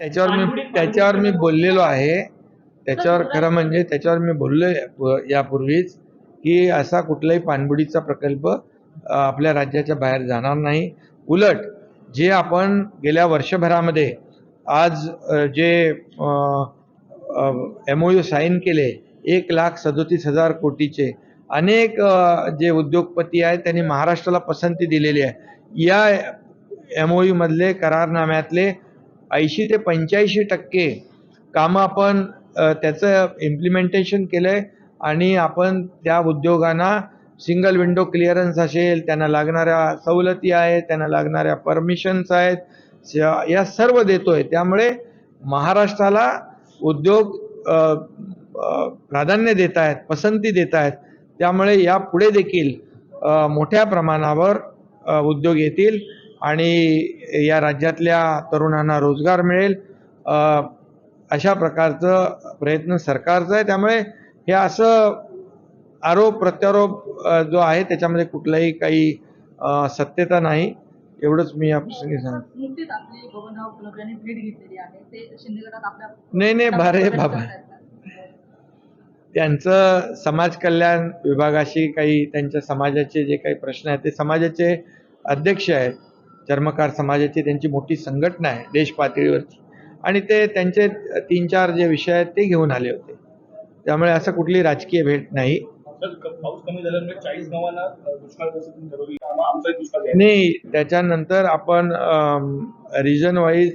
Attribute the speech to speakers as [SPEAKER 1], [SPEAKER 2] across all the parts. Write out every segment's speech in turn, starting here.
[SPEAKER 1] त्याच्यावर मी त्याच्यावर मी बोललेलो आहे. त्याच्यावर खरं म्हणजे त्याच्यावर मी बोललो यापूर्वीच की असा कुठलाही पाणबुडीचा प्रकल्प आपल्या राज्याच्या बाहेर जाणार नाही. उलट जे आपण गेल्या वर्षभरामध्ये आज जे एम ओ यू साईन केले एक लाख सदोतीस हजार कोटीचे अनेक जे उद्योगपती आहेत त्यांनी महाराष्ट्राला पसंती दिलेली आहे. या एम ओ यू मधले करारनाम्यातले ऐंशी ते पंच्याऐंशी टक्के कामं आपण त्याचं इम्प्लिमेंटेशन केलं आहे आणि आपण त्या उद्योगांना सिंगल विंडो क्लिअरन्स असेल त्यांना लागणाऱ्या सवलती आहेत त्यांना लागणाऱ्या परमिशन्स आहेत या सर्व देतोय. त्यामुळे महाराष्ट्राला उद्योग प्राधान्य देत आहेत पसंती देत आहेत त्यामुळे यापुढे देखील मोठ्या प्रमाणावर उद्योग येतील. आणि या राज्यातल्या तरुणांना रोजगार मिळेल. अशा प्रकारचं प्रयत्न सरकारचा आहे. त्यामुळे हे असं आरोप प्रत्यारोप जो आहे त्याच्यामध्ये कुठलाही काही सत्यता नाही. एवढंच मी या प्रसंगी सांगतो. नाही नाही बारे बाबा त्यांचं समाज कल्याण विभागाशी काही त्यांच्या समाजाचे जे काही प्रश्न आहेत ते समाजाचे अध्यक्ष आहेत. चर्मकार समाजाची त्यांची मोठी संघटना आहे देश पातळीवरची. आणि ते त्यांचे तीन चार जे विषय आहेत ते घेऊन आले होते. त्यामुळे असं कुठली राजकीय भेट नाही. नाही त्याच्यानंतर आपण रिजन वाईज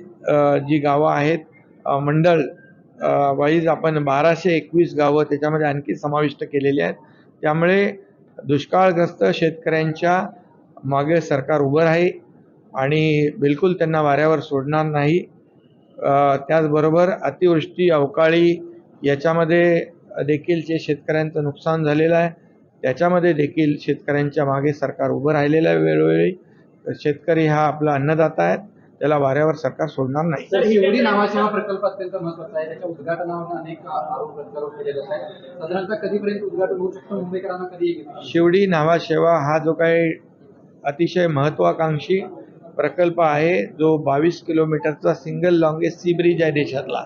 [SPEAKER 1] जी गावं आहेत मंडळ वाईज आपण बाराशे एकवीस गावं त्याच्यामध्ये आणखी समाविष्ट केलेली आहेत. त्यामुळे दुष्काळग्रस्त शेतकऱ्यांच्या मागे सरकार उभं आहे आणि बिलकुल त्यांना वाऱ्यावर सोडणार नाही. त्याचबरोबर अतिवृष्टी अवकाळी याच्यामध्ये देखील जे शेतकऱ्यांचं नुकसान झालेलं आहे त्याच्यामध्ये देखील शेतकऱ्यांच्या मागे सरकार उभं राहिलेलं आहे वेळोवेळी. शेतकरी हा आपला अन्नदाता आहे त्याला वाऱ्यावर सरकार सोडणार नाही.
[SPEAKER 2] तर शिवडी नावाचा हा प्रकल्प अत्यंत महत्त्वाचा आहे. त्याच्या उद्घाटनावर अनेक आरोप प्रत्यारोप केले जात आहेत. साधारणतः कधीपर्यंत उद्घाटन होऊ शकतं? मुंबईकरांना कधी
[SPEAKER 1] शिवडी नावाशेवा हा जो काही अतिशय महत्त्वाकांक्षी प्रकल्प आहे जो बावीस किलोमीटरचा सिंगल लॉंगेस्ट सी ब्रिज आहे देशातला.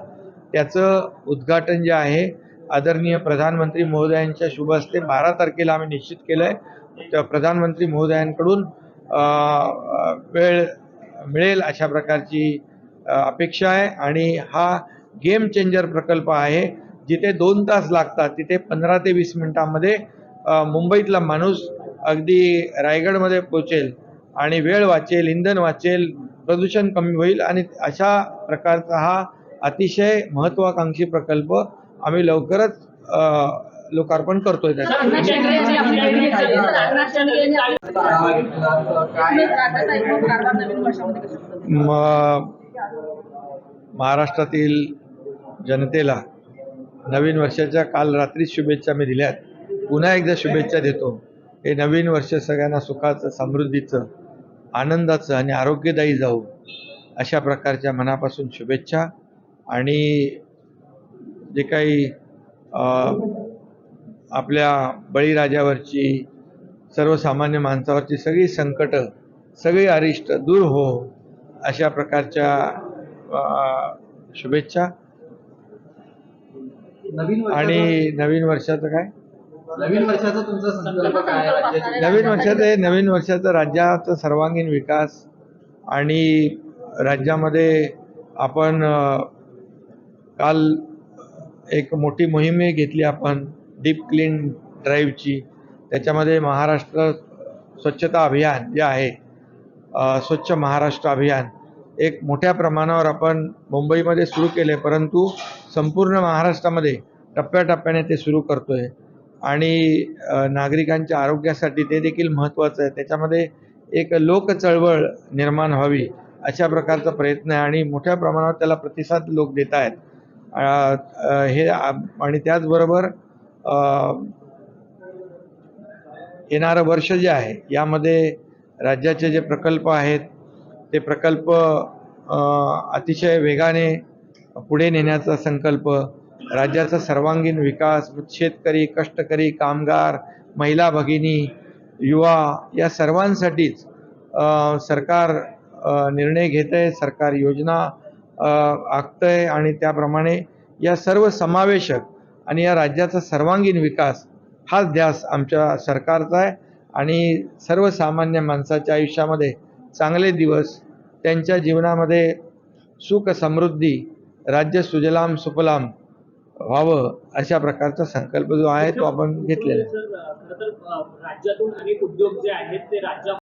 [SPEAKER 1] त्याचं उद्घाटन जे आहे आदरणीय प्रधानमंत्री महोदयांच्या शुभ हस्ते बारा तारखेला आम्ही निश्चित केलं आहे त्या प्रधानमंत्री महोदयांकडून वेळ मिळेल अशा प्रकारची अपेक्षा आहे. आणि हा गेम चेंजर प्रकल्प आहे जिथे दोन तास लागतात. तिथे पंधरा ते वीस मिनिटांमध्ये मुंबईतला माणूस अगदी रायगडमध्ये पोचेल आणि वेळ वाचेल इंधन वाचेल प्रदूषण कमी होईल आणि अशा प्रकारचा हा अतिशय महत्त्वाकांक्षी प्रकल्प आम्ही लवकरच लोकार्पण करतोय महाराष्ट्रातील जनतेला नवीन वर्षाच्या काल रात्री शुभेच्छा मी दिल्यात. पुन्हा एकदा शुभेच्छा देतो. हे नवीन वर्ष सगळ्यांना सुखाचं समृद्धीचं आनंदाचं आणि आरोग्यदायी जाऊ अशा प्रकारच्या मनापासून शुभेच्छा. आणि जे काही आपल्या बळीराजावरची सर्वसामान्य माणसावरची सगळी संकटं सगळी अरिष्ट दूर हो अशा प्रकारच्या शुभेच्छा. आणि नवीन वर्षाचं काय?
[SPEAKER 2] नवीन वर्षाचा तुमचा संकल्प काय आहे राज्याची?
[SPEAKER 1] नवीन वर्षाचं हे नवीन वर्षाचं राज्याचा सर्वांगीण विकास आणि राज्यामध्ये आपण काल एक मोठी मोहीम घेतली आपण डीप क्लीन ड्राईव्हची. त्याच्यामध्ये महाराष्ट्र स्वच्छता अभियान जे आहे स्वच्छ महाराष्ट्र अभियान एक मोठ्या प्रमाणावर आपण मुंबईमध्ये सुरू केले परंतु संपूर्ण महाराष्ट्रामध्ये टप्प्याटप्प्याने ते सुरू करतोय. आणि नागरिकांच्या आरोग्यासाठी ते देखील महत्त्वाचं आहे. त्याच्यामध्ये एक लोक चळवळ निर्माण व्हावी अशा प्रकारचा प्रयत्न आहे आणि मोठ्या प्रमाणावर त्याला प्रतिसाद लोक देत आहेत. हे आणि त्याचबरोबर येणारं वर्ष जे आहे यामध्ये राज्याचे जे प्रकल्प आहेत ते प्रकल्प अतिशय वेगाने पुढे नेण्याचा संकल्प राज्याचा सर्वांगीण विकास शेतकरी कष्टकरी कामगार महिला भगिनी युवा या सर्वांसाठीच सरकार निर्णय घेत आहे सरकार योजना आखतं आखतंय आणि त्याप्रमाणे या सर्व समावेशक आणि या राज्याचा सर्वांगीण विकास हाच ध्यास आमच्या सरकारचा आहे आणि सर्वसामान्य माणसाच्या आयुष्यामध्ये चांगले दिवस त्यांच्या जीवनामध्ये सुख समृद्धी राज्य सुजलाम सुफलाम व्हावं अशा प्रकारचा संकल्प जो आहे तो आपण घेतलेला आहे.
[SPEAKER 3] राज्यातून अनेक उद्योग जे आहेत ते राज्या